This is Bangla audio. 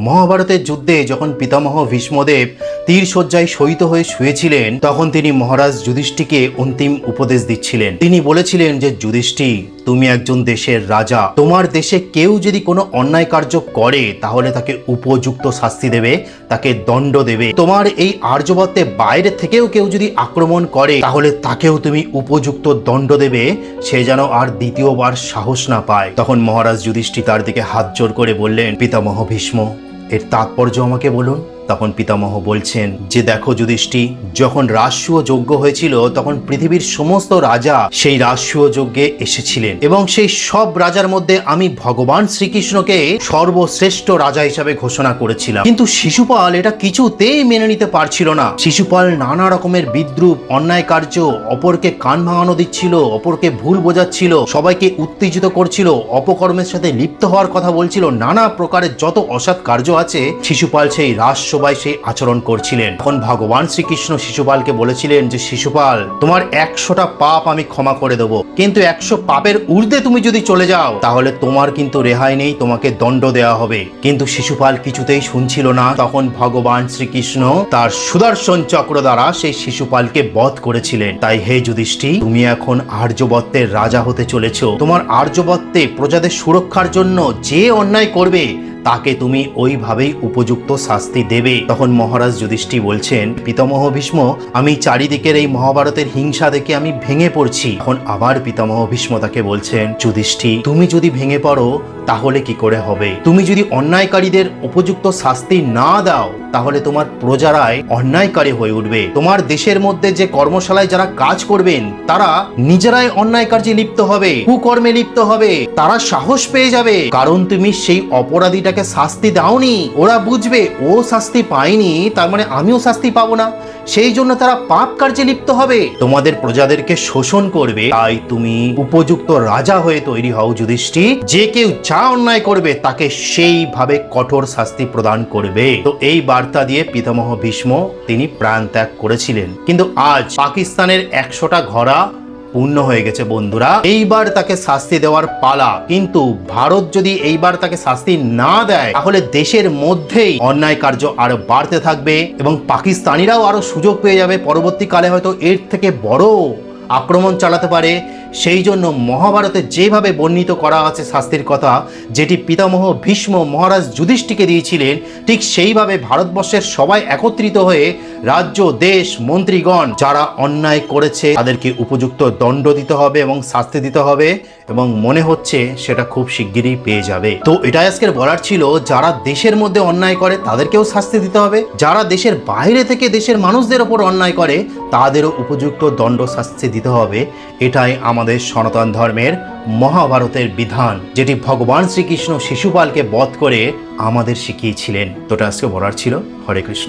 মহাভারতের যুদ্ধে যখন পিতামহ ভীষ্মদেব তীর শয্যায় শয়িত হয়ে শুয়েছিলেন, তখন তিনি মহারাজ যুধিষ্ঠিকে অন্তিম উপদেশ দিচ্ছিলেন। তিনি বলেছিলেন যে, যুধিষ্ঠি, তুমি একজন দেশের রাজা। তোমার দেশে কেউ যদি কোনো অন্যায় কার্য করে, তাহলে তাকে উপযুক্ত শাস্তি দেবে, তাকে দণ্ড দেবে। তোমার এই আর্যবত্তে বাইরে থেকেও কেউ যদি আক্রমণ করে, তাহলে তাকেও তুমি উপযুক্ত দণ্ড দেবে, সে যেন আর দ্বিতীয়বার সাহস না পায়। তখন মহারাজ যুধিষ্ঠি তার দিকে হাত জোর করে বললেন, পিতামহ ভীষ্ম এর তাৎপর্য আমাকে বলুন। তখন পিতামহ বলছেন, যে দেখো যুধিষ্ঠি, যখন রাষ্ট্রীয় যজ্ঞ হয়েছিল, তখন পৃথিবীর সমস্ত রাজা সেই রাষ্ট্রীয় যজ্ঞে এসেছিলেন এবং সেই সব রাজার মধ্যে আমি ভগবান শ্রীকৃষ্ণকে সর্বশ্রেষ্ঠ রাজা হিসাবে ঘোষণা করেছিলাম। কিন্তু শিশুপাল এটা কিছুতেই মেনে নিতে পারছিল না। শিশুপাল নানা রকমের বিদ্রুপ, অন্যায় কার্য, অপরকে কান ভাঙানো দিচ্ছিল, অপরকে ভুল বোঝাচ্ছিল, সবাইকে উত্তেজিত করছিল, অপকর্মের সাথে লিপ্ত হওয়ার কথা বলছিল, নানা প্রকারের যত অসৎ কার্য আছে, শিশুপাল সেই রাজসভায় সেই আচরণ করছিলেন। তখন ভগবান শ্রীকৃষ্ণ শিশুপালকে বলেছিলেন যে, শিশুপাল, তোমার একশোটা পাপ আমি ক্ষমা করে দেবো। কিন্তু একশো পাপের ঊর্ধ্বে তুমি যদি চলে যাও, তাহলে তোমার কিন্তু রেহাই নেই, তোমাকে দণ্ড দেওয়া হবে। কিন্তু শিশুপাল কিছুতেই শুনছিল না। তখন ভগবান শ্রীকৃষ্ণ তার সুদর্শন চক্র দ্বারা সেই শিশুপালকে বধ করেছিলেন। তাই হে যুধিষ্ঠি, তুমি এখন আর্যবত্তের রাজা হতে চলেছ। তোমার আর্যবত্তে প্রজাদের সুরক্ষার জন্য যে অন্যায় করবে তাকে তুমি ওইভাবেই উপযুক্ত শাস্তি দেবে। তখন মহারাজ যুধিষ্ঠি বলছেন, পিতামহ ভীষ্ম, আমি চারিদিকের এই মহাভারতের হিংসা দেখে আমি ভেঙে পড়ছি। এখন আবার পিতামহ ভীষ্ম তাকে বলছেন, যুধিষ্ঠি, তুমি যদি ভেঙে পড়ো, তাহলে কি করে হবে? তুমি যদি অন্যায়কারীদের উপযুক্ত শাস্তি না দাও, তাহলে তোমার প্রজারাই অন্যায়কারী হয়ে উঠবে। তোমার দেশের মধ্যে যে কর্মশালায় যারা কাজ করবেন, তারা নিজেরাই অন্যায় কার্যে লিপ্ত হবে, কুকর্মে লিপ্ত হবে, তারা সাহস পেয়ে যাবে। কারণ তুমি সেই অপরাধীটাকে শাস্তি দাওনি, ওরা বুঝবে, ও শাস্তি পায়নি, তার মানে আমিও শাস্তি পাবো না। সেই জন্য তারা পাপ কার্যে লিপ্ত হবে। তোমাদের প্রজাদেরকে শোষণ করবে, তাই তুমি উপযুক্ত রাজা হয়ে তৈরি হও যুধিষ্ঠি যে কেউ যা অন্যায় করবে, তাকে সেইভাবে কঠোর শাস্তি প্রদান করবে। তো এই বার্তা দিয়ে পিতামহ ভীষ্ম, তিনি প্রাণ ত্যাগ করেছিলেন। কিন্তু আজ পাকিস্তানের একশোটা ঘোড়া পূর্ণ হয়ে গেছে, বন্ধুরা। এইবার তাকে শাস্তি দেওয়ার পালা। কিন্তু ভারত যদি এইবার তাকে শাস্তি না দেয়, তাহলে দেশের মধ্যেই অন্যায় কার্য আরও বাড়তে থাকবে এবং পাকিস্তানিরাও আরও সুযোগ পেয়ে যাবে। পরবর্তীকালে হয়তো এর থেকে বড় আক্রমণ চালাতে পারে। সেই জন্য মহাভারতে যেভাবে বর্ণিত করা আছে শাস্তির কথা, যেটি পিতামহ ভীষ্ম মহারাজ যুধিষ্ঠিকে দিয়েছিলেন, ঠিক সেইভাবে ভারতবর্ষের সবাই একত্রিত হয়ে রাজ্য, দেশ, মন্ত্রীগণ যারা অন্যায় করেছে তাদেরকে উপযুক্ত দণ্ড দিতে হবে এবং শাস্তি দিতে হবে এবং মনে হচ্ছে সেটা খুব শিগগিরই পেয়ে যাবে। তো এটাই আজকের বলার ছিল, যারা দেশের মধ্যে অন্যায় করে তাদেরকেও শাস্তি দিতে হবে, যারা দেশের বাইরে থেকে দেশের মানুষদের ওপর অন্যায় করে তাদেরও উপযুক্ত দণ্ড শাস্তি দিতে হবে, এটাই আমাদের সনাতন ধর্মের মহাভারতের বিধান, যেটি ভগবান শ্রীকৃষ্ণ শিশুপালকে বধ করে আমাদের শিখিয়েছিলেন। তোটা আজকে বলার ছিল। হরে কৃষ্ণ।